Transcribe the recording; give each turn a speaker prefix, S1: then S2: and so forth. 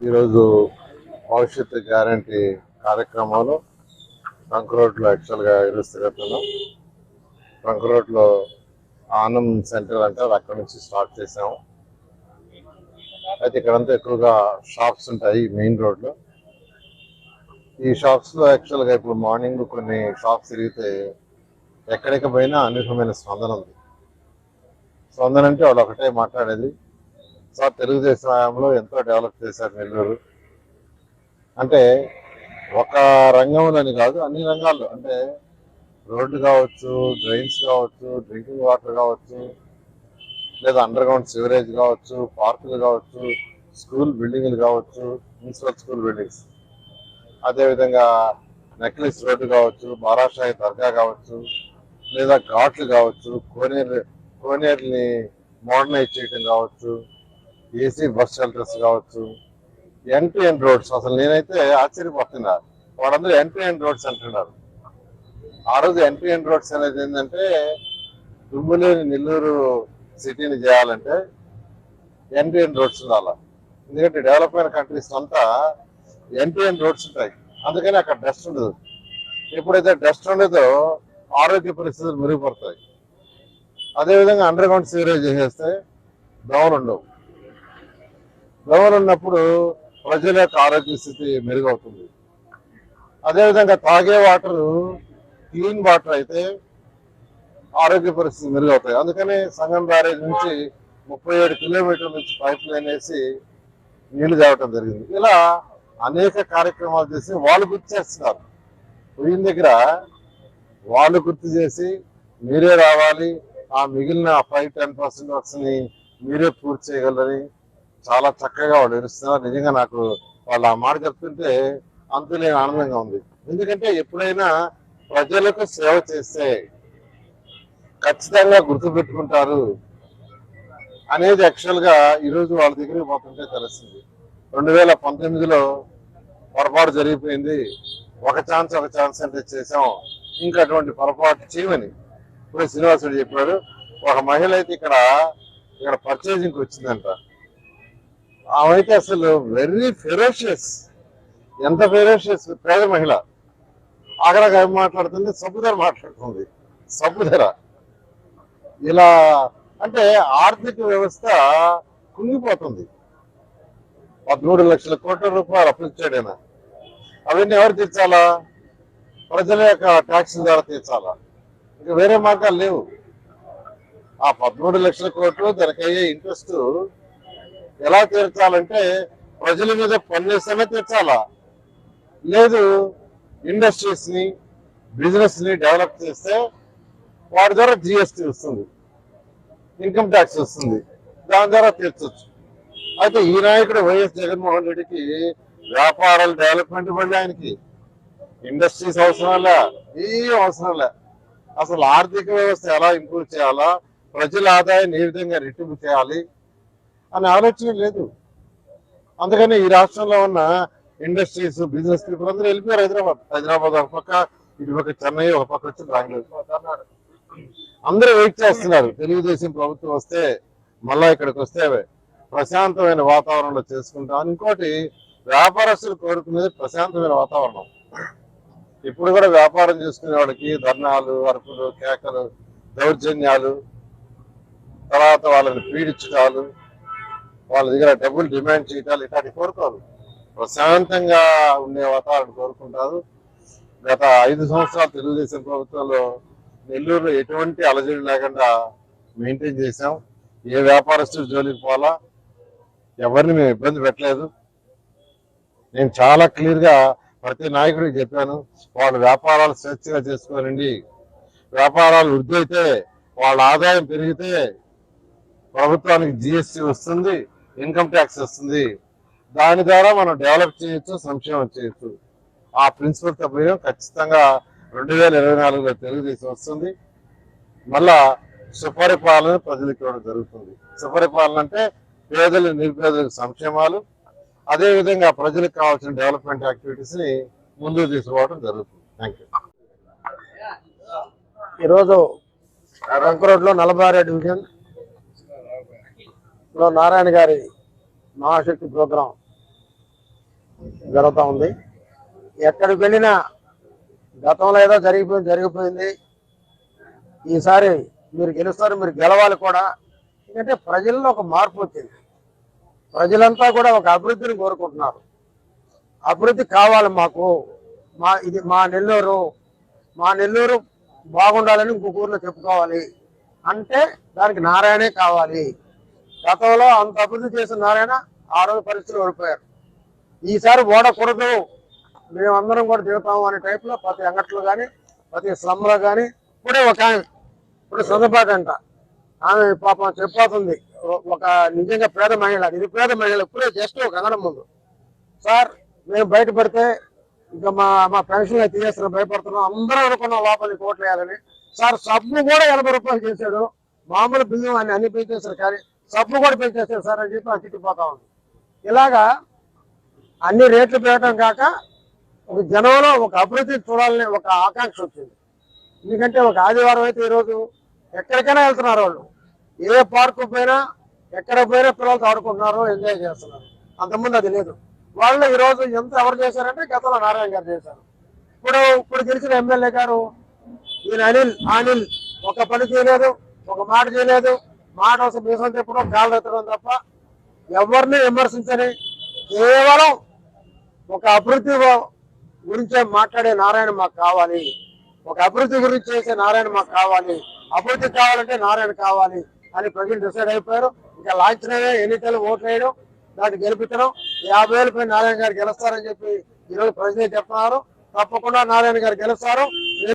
S1: ఈరోజు భవిష్యత్తు గ్యారంటీ కార్యక్రమంలో ట్రంక్ రోడ్లో యాక్చువల్గా ఈరోజు తిరుగుతున్నాం ట్రంక్ రోడ్లో ఆనం సెంటర్ అంటారు అక్కడ నుంచి స్టార్ట్ చేసాము అయితే ఇక్కడంతా ఎక్కువగా షాప్స్ ఉంటాయి మెయిన్ రోడ్లో. ఈ షాప్స్లో యాక్చువల్గా ఇప్పుడు మార్నింగ్ కొన్ని షాప్స్ తిరిగితే ఎక్కడికి పోయినా అనేకమైన స్పందన ఉంది. స్పందన అంటే వాళ్ళు ఒకటే మాట్లాడేది సార్ తెలుగుదేశం హయాంలో ఎంతో డెవలప్ చేశారు నెల్లూరు. అంటే ఒక రంగంలోని కాదు అన్ని రంగాల్లో. అంటే రోడ్లు కావచ్చు డ్రైన్స్ కావచ్చు డ్రింకింగ్ వాటర్ కావచ్చు లేదా అండర్ గ్రౌండ్ సివరేజ్ కావచ్చు పార్కులు కావచ్చు స్కూల్ బిల్డింగ్లు కావచ్చు మున్సిపల్ స్కూల్ బిల్డింగ్స్. అదేవిధంగా నెక్లెస్ రోడ్డు కావచ్చు బారాషాయి దర్గా కావచ్చు లేదా ఘాట్లు కావచ్చు కోనేరు కోనేరుని మోడర్నైజ్ చేయడం కావచ్చు ఏసీ బస్ షెల్టర్స్ కావచ్చు ఎన్ టు ఎన్ రోడ్స్. అసలు నేనైతే ఆశ్చర్యపోతున్నా. వాళ్ళందరూ ఎన్ టు ఎన్ రోడ్స్ అంటున్నారు. ఆ రోజు ఎన్ టు ఎన్ రోడ్స్ అనేది ఏంటంటే దుమ్ములేని నెల్లూరు సిటీని చేయాలంటే ఎన్ టు ఎన్ రోడ్స్ ఉండాలి? ఎందుకంటే డెవలప్ అయిన కంట్రీస్ అంతా ఎన్ టు ఎన్ రోడ్స్ ఉంటాయి. అందుకని అక్కడ డస్ట్ ఉండదు. ఎప్పుడైతే డస్ట్ ఉండదో ఆరోగ్య పరిస్థితులు మెరుగుపడతాయి. అదేవిధంగా అండర్ గ్రౌండ్ సీవరేజ్ చేసేస్తే దోమలు ఉండవు. దోమలు ఉన్నప్పుడు ప్రజల యొక్క ఆరోగ్య స్థితి మెరుగవుతుంది. అదేవిధంగా తాగే వాటర్ క్లీన్ వాటర్ అయితే ఆరోగ్య పరిస్థితి మెరుగవుతాయి. అందుకని సంగం బ్యారేజ్ నుంచి ముప్పై ఏడు కిలోమీటర్ల నుంచి పైప్ లైన్ వేసి నీళ్ళు తేవటం జరిగింది. ఇలా అనేక కార్యక్రమాలు చేసి వాళ్ళు గుర్తు చేస్తున్నారు. పోయిన దగ్గర వాళ్ళు గుర్తు చేసి మీరే రావాలి ఆ మిగిలిన ఫైవ్ టెన్ పర్సెంట్ వర్క్స్ని మీరే పూర్తి చేయగలరని చాలా చక్కగా వాళ్ళు ఎరుస్తున్నారు నిజంగా నాకు వాళ్ళు ఆ మాట చెప్తుంటే అంతులేని ఆనందంగా ఉంది. ఎందుకంటే ఎప్పుడైనా ప్రజలకు సేవ చేస్తే ఖచ్చితంగా గుర్తుపెట్టుకుంటారు అనేది యాక్చువల్గా ఈరోజు వాళ్ళ దగ్గరికి పోతుంటే తెలిసింది రెండు వేల పంతొమ్మిదిలో పొరపాటు జరిగిపోయింది. ఒక ఛాన్స్ ఒక ఛాన్స్ అంటే చేసాం ఇంకా అటువంటి పొరపాటు చేయమని ఇప్పుడు శ్రీనివాసుడు చెప్పాడు. ఒక మహిళ అయితే ఇక్కడ ఇక్కడ పర్చేజింగ్కి వచ్చిందంట. ఆమె అసలు వెరీ ఫెరోషియస్ ఎంత ఫెరోషియస్ పేద మహిళ. అక్కడ ఏం మాట్లాడుతుంది? సబ్బుధర మాట్లాడుతుంది. సబ్బుధర ఇలా అంటే ఆర్థిక వ్యవస్థ కుంగిపోతుంది. పదమూడు లక్షల కోట్ల రూపాయలు అప్పు ఇచ్చాడు అవన్నీ ఎవరు తీర్చాలా? ప్రజల యొక్క ట్యాక్స్ ద్వారా తీర్చాలా? ఇంకా వేరే మార్గాలు లేవు. ఆ పదమూడు లక్షల కోట్లు దానికయ్యే ఇంట్రెస్ట్ ఎలా తీర్చాలంటే ప్రజల మీద పన్నేస్తేనే తీర్చాలా? లేదు ఇండస్ట్రీస్ని బిజినెస్ని డెవలప్ చేస్తే వాటి ద్వారా జిఎస్టీ వస్తుంది ఇన్కమ్ ట్యాక్స్ వస్తుంది దాని ద్వారా తీర్చొచ్చు. అయితే ఈ నాయకుడు వైఎస్ జగన్మోహన్ రెడ్డికి వ్యాపారాలు డెవలప్మెంట్ పడి ఆయనకి. ఇండస్ట్రీస్ అవసరం లే ఏం అవసరంలే. అసలు ఆర్థిక వ్యవస్థ ఎలా ఇంప్రూవ్ చేయాలా? ప్రజల ఆదాయాన్ని ఏ విధంగా రెట్టింపు చేయాలి? అనే ఆలోచన లేదు. అందుకని ఈ రాష్ట్రంలో ఉన్న ఇండస్ట్రీస్ బిజినెస్ పీపుల్ అందరూ వెళ్ళిపోయారు హైదరాబాద్. హైదరాబాద్ ఒక పక్క ఇటు పక్క చెన్నై ఒక పక్క వచ్చి బెంగళూరు. అందరూ వెయిట్ చేస్తున్నారు. తెలుగుదేశం ప్రభుత్వం వస్తే మళ్ళా ఇక్కడికి వస్తే ప్రశాంతమైన వాతావరణంలో చేసుకుంటాం. ఇంకోటి వ్యాపారస్తులు కోరుకునేది ప్రశాంతమైన వాతావరణం. ఇప్పుడు కూడా వ్యాపారం చేసుకునే వాళ్ళకి ధర్నాలు అరుపులు కేకలు దౌర్జన్యాలు తర్వాత వాళ్ళని పీడించడాలు వాళ్ళ దగ్గర డబ్బులు డిమాండ్ చేయటాలు ఇట్లాంటి కోరుకోరు. ప్రశాంతంగా ఉండే వాతావరణం కోరుకుంటారు. గత ఐదు సంవత్సరాలు తెలుగుదేశం ప్రభుత్వంలో నెల్లూరులో ఎటువంటి అలజడి లేకుండా మెయింటైన్ చేశాం. ఏ వ్యాపారస్తులు జోలికి పోలా ఎవరిని మేము ఇబ్బంది పెట్టలేదు. నేను చాలా క్లియర్గా ప్రతి నాయకుడికి చెప్పాను వాళ్ళు వ్యాపారాలు స్వేచ్ఛగా చేసుకోనండి. వ్యాపారాలు వృద్ధి అయితే వాళ్ళ ఆదాయం పెరిగితే ప్రభుత్వానికి జిఎస్టీ వస్తుంది. ఇన్కమ్ ట్యాక్స్ వస్తుంది. దాని ద్వారా మనం డెవలప్ చేయొచ్చు సంక్షేమం చేయొచ్చు. ఆ ప్రిన్సిపల్ తప్ప ఖచ్చితంగా రెండు వేల ఇరవై నాలుగులో తెలుగుదేశం వస్తుంది. మళ్ళా సుపరిపాలన ప్రజలకు ఇవ్వడం జరుగుతుంది. సుపరిపాలన అంటే పేదలు నిరుపేదలకు సంక్షేమాలు. అదేవిధంగా ప్రజలకు కావాల్సిన డెవలప్మెంట్ యాక్టివిటీస్ని ముందుకు తీసుకోవడం జరుగుతుంది. థ్యాంక్ యూ
S2: ఈరోజు రంక్ రోడ్లో నలభై డివిజన్ లో నారాయణ గారి మహాశక్తి ప్రోగ్రాం జరుగుతూ ఉంది. ఎక్కడికి వెళ్ళినా గతంలో ఏదో జరిగిపోయింది జరిగిపోయింది. ఈసారి మీరు గెలుస్తారు మీరు గెలవాలి కూడా. ఎందుకంటే ప్రజల్లో ఒక మార్పు వచ్చింది. ప్రజలంతా కూడా ఒక అభివృద్ధిని కోరుకుంటున్నారు. అభివృద్ధి కావాలి మాకు. మా ఇది మా నెల్లూరు మా నెల్లూరు బాగుండాలని ఇంకొక ఊర్లో చెప్పుకోవాలి. అంటే దానికి నారాయణే కావాలి. గతంలో అంత అభివృద్ధి చేసిన నారాయణ ఆ రోజు పరిస్థితులు ఓడిపోయారు. ఈసారి ఓడకూడదు. మేమందరం కూడా దిగుతాము అనే టైప్లో ప్రతి అంగట్లో కానీ ప్రతి స్లమ్లో కానీ ఇప్పుడే ఒక ఆమె ఇప్పుడు సదుపాటు అంట. ఆమె పాపం చెప్పబోతుంది. ఒక నిజంగా పేద మహిళ ఇది పేద మహిళ ఇప్పుడే జస్ట్ ఒక అనడం ముందు సార్ మేము బయటపడితే ఇంకా మా మా పెన్షన్ తీసేస్తున్నాం భయపడుతున్నాం. అందరూ అనుకున్నాం లోపలికి కోట్లు వేయాలని సార్ సబ్బు కూడా ఎనభై రూపాయలు చేశాడు. మామూలు బియ్యం అని అన్ని పెంచేశారు కానీ సబ్బు కూడా పెంచేస్తారు సార్ అని చెప్పి తిట్టిపోతా ఉంది. ఇలాగా అన్ని రేట్లు పెరగడం కాక ఒక జనంలో ఒక అభివృద్ధి చూడాలనే ఒక ఆకాంక్ష వచ్చింది. ఎందుకంటే ఒక ఆదివారం అయితే ఈరోజు ఎక్కడికైనా వెళ్తున్నారు వాళ్ళు. ఏ పార్కు పోయినా ఎక్కడ పోయినా పిల్లలతో ఆడుకుంటున్నారు ఎంజాయ్ చేస్తున్నారు. అంతకుముందు అది లేదు. వాళ్ళు ఈరోజు ఎంత ఎవరు చేశారంటే గతంలో నారాయణ గారు చేశారు. ఇప్పుడు ఇప్పుడు గెలిచిన ఎమ్మెల్యే గారు ఈయన అనిల్ అనిల్ ఒక పని చేయలేదు ఒక మాట చేయలేదు మాట కోసం మీసం తిప్పడం కాళ్ళు ఎత్తడం తప్ప ఎవరిని విమర్శించని కేవలం ఒక అభివృద్ధి గురించే మాట్లాడే నారాయణ మాకు కావాలి. ఒక అభివృద్ధి గురించి చేసే నారాయణ మాకు కావాలి. అభివృద్ధి కావాలంటే నారాయణ కావాలి అని ప్రజలు డిసైడ్ అయిపోయారు. ఇంకా లాంఛనమే ఎన్నికలు ఓట్లు వేయడం దాన్ని గెలిపించడం యాభై వేల పైన నారాయణ గారు గెలుస్తారని చెప్పి ఈరోజు ప్రజలే చెప్తున్నారు తప్పకుండా నారాయణ గారు గెలుస్తారు.